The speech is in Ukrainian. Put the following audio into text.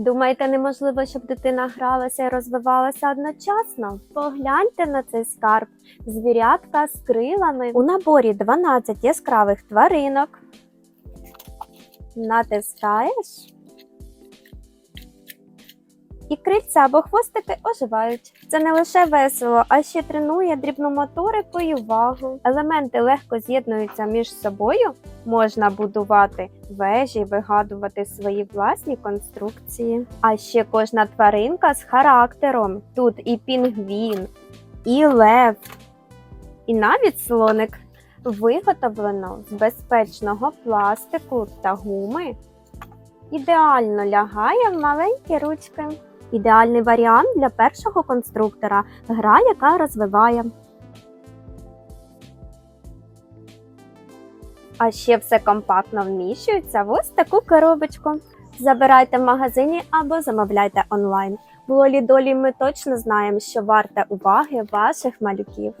Думаєте, неможливо, щоб дитина гралася і розвивалася одночасно? Погляньте на цей скарб. Звірятка з крилами. У наборі 12 яскравих тваринок. Натискаєш. І крильця або хвостики оживають. Це не лише весело, а ще тренує дрібну моторику і увагу. Елементи легко з'єднуються між собою. Можна будувати вежі, вигадувати свої власні конструкції. А ще кожна тваринка з характером. Тут і пінгвін, і лев, і навіть слоник. Виготовлено з безпечного пластику та гуми. Ідеально лягає в маленькі ручки. Ідеальний варіант для першого конструктора гра, яка розвиває. А ще все компактно вміщується в ось таку коробочку. Забирайте в магазині або замовляйте онлайн. В Лолі долі ми точно знаємо, що варте уваги ваших малюків.